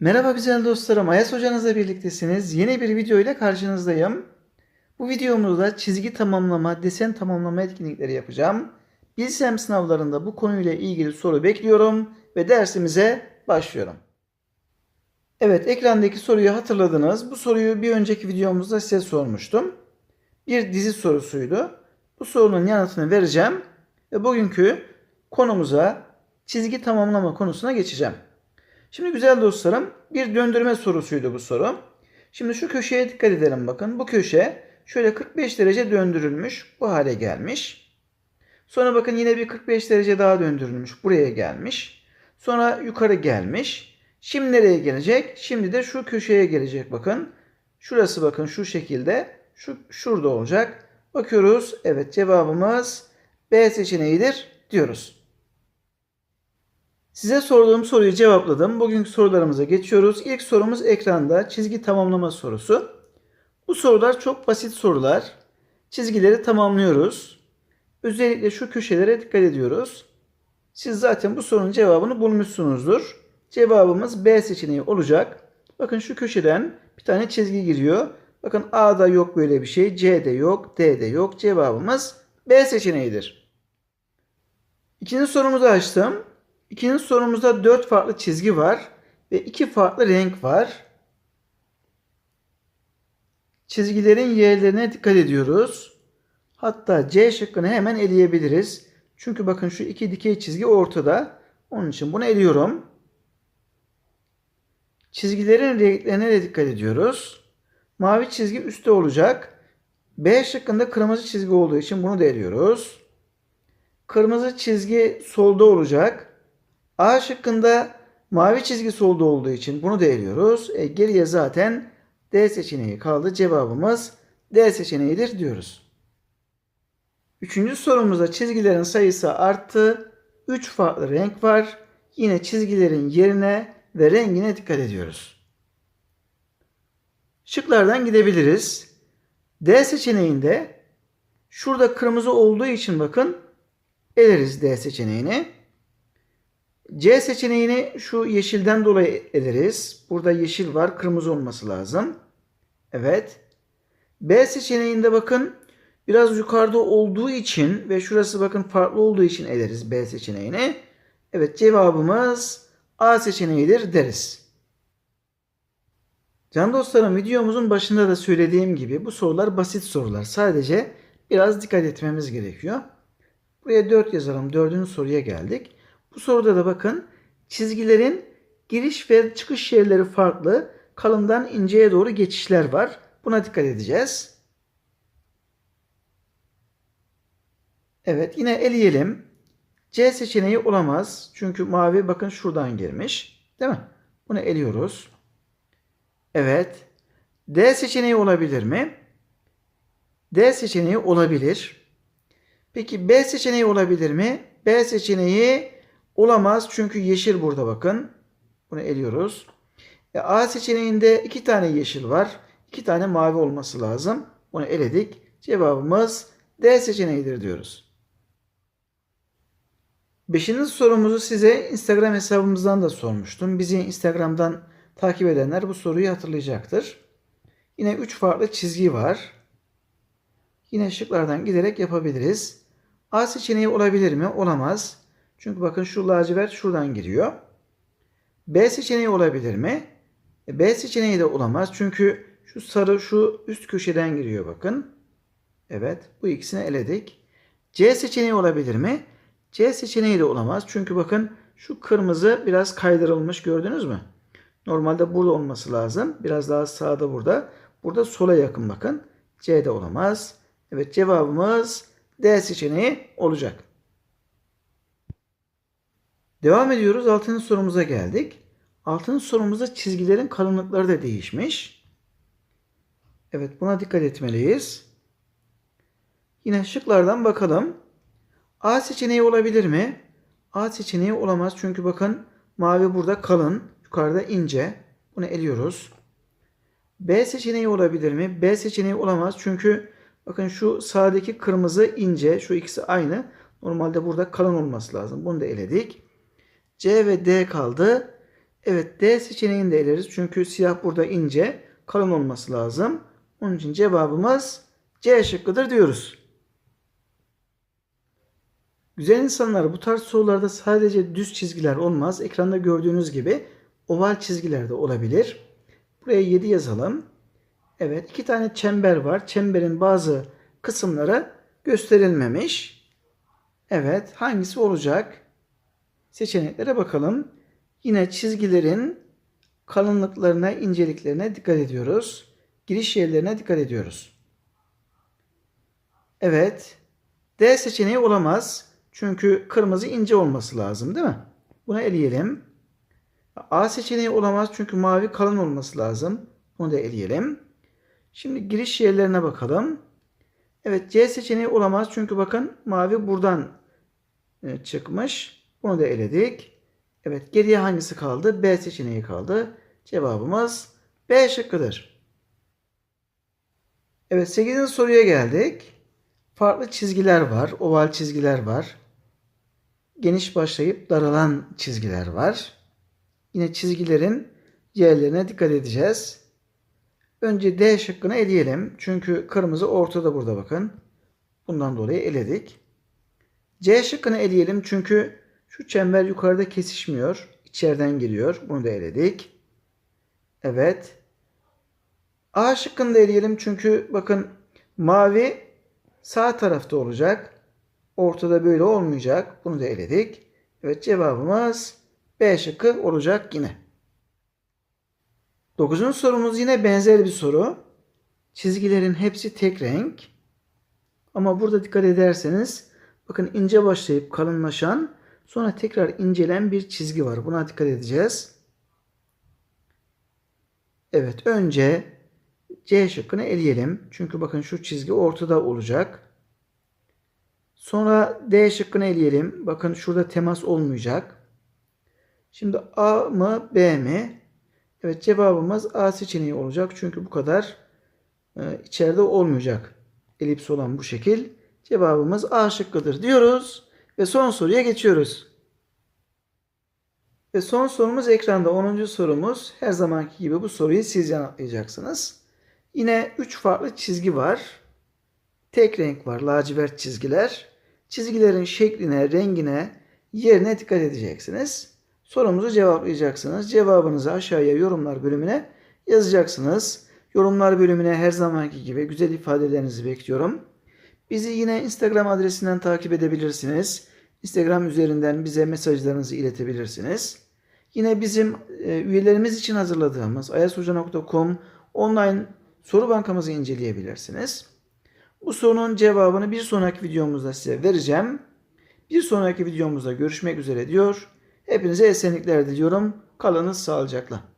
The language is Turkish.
Merhaba güzel dostlarım. Ayas hocanızla birliktesiniz. Yeni bir video ile karşınızdayım. Bu videomuzda çizgi tamamlama, desen tamamlama etkinlikleri yapacağım. Bilsem sınavlarında bu konuyla ilgili soru bekliyorum ve dersimize başlıyorum. Evet, ekrandaki soruyu hatırladınız. Bu soruyu bir önceki videomuzda size sormuştum. Bir dizi sorusuydu. Bu sorunun yanıtını vereceğim ve bugünkü konumuza çizgi tamamlama konusuna geçeceğim. Şimdi güzel dostlarım bir döndürme sorusuydu bu soru. Şimdi şu köşeye dikkat edelim bakın. Bu köşe şöyle 45 derece döndürülmüş. Bu hale gelmiş. Sonra bakın yine bir 45 derece daha döndürülmüş. Buraya gelmiş. Sonra yukarı gelmiş. Şimdi nereye gelecek? Şimdi de şu köşeye gelecek bakın. Şurası bakın şu şekilde. Şu şurada olacak. Bakıyoruz. Evet cevabımız B seçeneğidir diyoruz. Size sorduğum soruyu cevapladım. Bugünkü sorularımıza geçiyoruz. İlk sorumuz ekranda çizgi tamamlama sorusu. Bu sorular çok basit sorular. Çizgileri tamamlıyoruz. Özellikle şu köşelere dikkat ediyoruz. Siz zaten bu sorunun cevabını bulmuşsunuzdur. Cevabımız B seçeneği olacak. Bakın şu köşeden bir tane çizgi giriyor. Bakın A'da yok böyle bir şey. C'de yok. D'de yok. Cevabımız B seçeneğidir. İkinci sorumuzu açtım. İkinci sorumuzda dört farklı çizgi var ve iki farklı renk var. Çizgilerin yerlerine dikkat ediyoruz. Hatta C şıkkını hemen eleyebiliriz. Çünkü bakın şu iki dikey çizgi ortada. Onun için bunu eliyorum. Çizgilerin renklerine de dikkat ediyoruz. Mavi çizgi üstte olacak. B şıkkında kırmızı çizgi olduğu için bunu da eliyoruz. Kırmızı çizgi solda olacak. A şıkkında mavi çizgi solda olduğu için bunu da. E, geriye zaten D seçeneği kaldı. Cevabımız D seçeneğidir diyoruz. Üçüncü sorumuzda çizgilerin sayısı arttı. 3 farklı renk var. Yine çizgilerin yerine ve rengine dikkat ediyoruz. Şıklardan gidebiliriz. D seçeneğinde şurada kırmızı olduğu için bakın eleriz D seçeneğini. C seçeneğini şu yeşilden dolayı ederiz. Burada yeşil var, kırmızı olması lazım. Evet. B seçeneğinde bakın biraz yukarıda olduğu için ve şurası bakın farklı olduğu için ederiz B seçeneğini. Evet cevabımız A seçeneğidir deriz. Can dostlarım videomuzun başında da söylediğim gibi bu sorular basit sorular. Sadece biraz dikkat etmemiz gerekiyor. Buraya 4 yazalım. Dördüncü soruya geldik. Bu soruda da bakın çizgilerin giriş ve çıkış yerleri farklı. Kalından inceye doğru geçişler var. Buna dikkat edeceğiz. Evet yine eleyelim. C seçeneği olamaz. Çünkü mavi bakın şuradan girmiş. Değil mi? Bunu eliyoruz. Evet. D seçeneği olabilir mi? D seçeneği olabilir. Peki B seçeneği olabilir mi? B seçeneği olamaz çünkü yeşil burada bakın. Bunu eliyoruz. E, A seçeneğinde iki tane yeşil var. iki tane mavi olması lazım. Bunu eledik. Cevabımız D seçeneğidir diyoruz. Beşinci sorumuzu size Instagram hesabımızdan da sormuştum. Bizi Instagram'dan takip edenler bu soruyu hatırlayacaktır. Yine üç farklı çizgi var. Yine şıklardan giderek yapabiliriz. A seçeneği olabilir mi? Olamaz. Çünkü bakın şu lacivert şuradan giriyor. B seçeneği olabilir mi? E, B seçeneği de olamaz. Çünkü şu sarı şu üst köşeden giriyor bakın. Evet bu ikisini eledik. C seçeneği olabilir mi? C seçeneği de olamaz. Çünkü bakın şu kırmızı biraz kaydırılmış gördünüz mü? Normalde burada olması lazım. Biraz daha sağda burada. Burada sola yakın bakın. C de olamaz. Evet cevabımız D seçeneği olacak. Devam ediyoruz. Altıncı sorumuza geldik. Altıncı sorumuzda çizgilerin kalınlıkları da değişmiş. Evet buna dikkat etmeliyiz. Yine şıklardan bakalım. A seçeneği olabilir mi? A seçeneği olamaz. Çünkü bakın mavi burada kalın. Yukarıda ince. Bunu eliyoruz. B seçeneği olabilir mi? B seçeneği olamaz. Çünkü bakın şu sağdaki kırmızı ince. Şu ikisi aynı. Normalde burada kalın olması lazım. Bunu da eledik. C ve D kaldı. Evet D seçeneğini de eleriz. Çünkü siyah burada ince, kalın olması lazım. Onun için cevabımız C şıkkıdır diyoruz. Güzel insanlar bu tarz sorularda sadece düz çizgiler olmaz. Ekranda gördüğünüz gibi oval çizgiler de olabilir. Buraya 7 yazalım. Evet iki tane çember var. Çemberin bazı kısımları gösterilmemiş. Evet hangisi olacak? Seçeneklere bakalım. Yine çizgilerin kalınlıklarına, inceliklerine dikkat ediyoruz. Giriş yerlerine dikkat ediyoruz. Evet. D seçeneği olamaz. Çünkü kırmızı ince olması lazım değil mi? Bunu eleyelim. A seçeneği olamaz çünkü mavi kalın olması lazım. Bunu da eleyelim. Şimdi giriş yerlerine bakalım. Evet C seçeneği olamaz çünkü bakın mavi buradan e, çıkmış. Bunu da eledik. Evet geriye hangisi kaldı? B seçeneği kaldı. Cevabımız B şıkkıdır. Evet 8. soruya geldik. Farklı çizgiler var. Oval çizgiler var. Geniş başlayıp daralan çizgiler var. Yine çizgilerin yerlerine dikkat edeceğiz. Önce D şıkkını eleyelim. Çünkü kırmızı ortada burada bakın. Bundan dolayı eledik. C şıkkını eleyelim çünkü şu çember yukarıda kesişmiyor. İçeriden giriyor. Bunu da eledik. Evet. A şıkkını da eleyelim çünkü bakın mavi sağ tarafta olacak. Ortada böyle olmayacak. Bunu da eledik. Evet cevabımız B şıkkı olacak yine. Dokuzuncu sorumuz yine benzer bir soru. Çizgilerin hepsi tek renk. Ama burada dikkat ederseniz bakın ince başlayıp kalınlaşan sonra tekrar incelen bir çizgi var. Buna dikkat edeceğiz. Evet önce C şıkkını eleyelim. Çünkü bakın şu çizgi ortada olacak. Sonra D şıkkını eleyelim. Bakın şurada temas olmayacak. Şimdi A mı B mi? Evet cevabımız A seçeneği olacak. Çünkü bu kadar e, içeride olmayacak. Elips olan bu şekil. Cevabımız A şıkkıdır diyoruz. Ve son soruya geçiyoruz. Ve son sorumuz ekranda 10. sorumuz. Her zamanki gibi bu soruyu siz yanıtlayacaksınız. Yine 3 farklı çizgi var. Tek renk var lacivert çizgiler. Çizgilerin şekline, rengine, yerine dikkat edeceksiniz. Sorumuzu cevaplayacaksınız. Cevabınızı aşağıya yorumlar bölümüne yazacaksınız. Yorumlar bölümüne her zamanki gibi güzel ifadelerinizi bekliyorum. Bizi yine Instagram adresinden takip edebilirsiniz. Instagram üzerinden bize mesajlarınızı iletebilirsiniz. Yine bizim e, üyelerimiz için hazırladığımız ayashoca.com online soru bankamızı inceleyebilirsiniz. Bu sorunun cevabını bir sonraki videomuzda size vereceğim. Bir sonraki videomuzda görüşmek üzere diyor. Hepinize esenlikler diliyorum. Kalınız sağlıcakla.